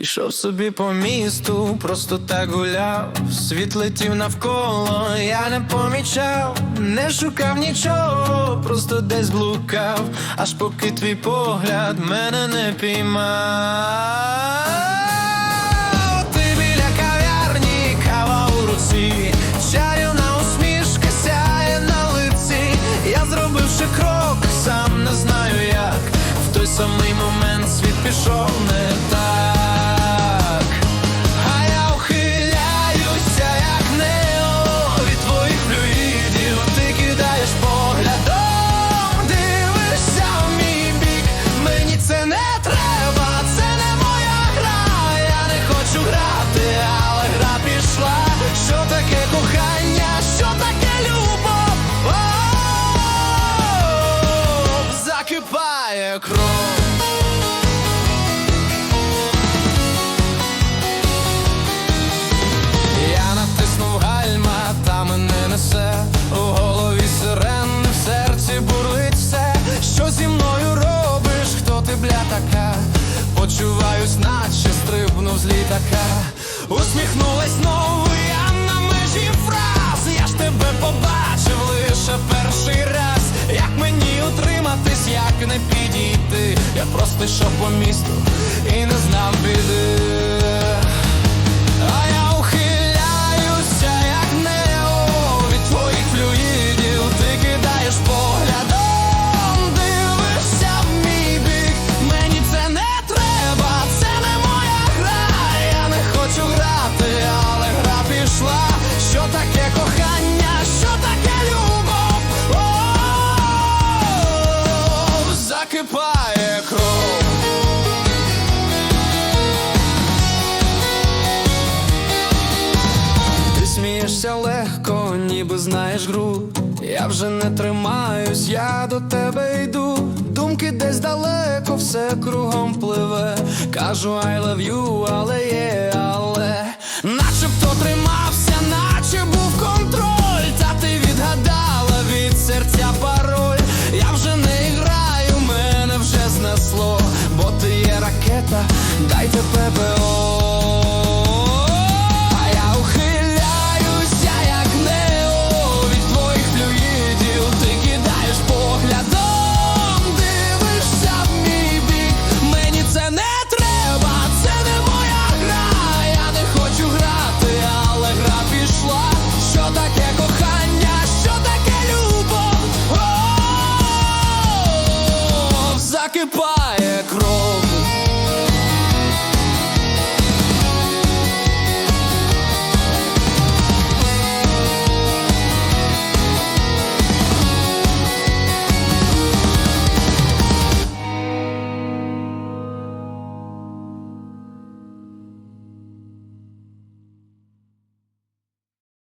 Ішов собі по місту, просто так гуляв, світ летів навколо, я не помічав, не шукав нічого, просто десь блукав, аж поки твій погляд мене не піймав. Ти біля кав'ярні, кава у руці, чарівна усмішка сяє на лиці. Я зробивши крок, сам не знаю як. В той самий момент світ пішов не так. Закипає кров. Я натиснув гальма, та мене несе у голові сирени, в серці бурлить все, що зі мною робиш, хто ти бля така? Почуваюсь, наче стрибнув з літака. Усміхнулась знову, я на межі фраз. Я ж тебе побачив не підійти? Я просто йшов по місту і не знав біди. Смієшся легко, ніби знаєш гру. Я вже не тримаюсь, я до тебе йду. Думки десь далеко, все кругом пливе. Кажу I love you, але є, але начебто тримався, наче був контроль. Та ти відгадала від серця пароль. Я вже не граю, мене вже знесло, бо ти є ракета, дайте ППО. que pá.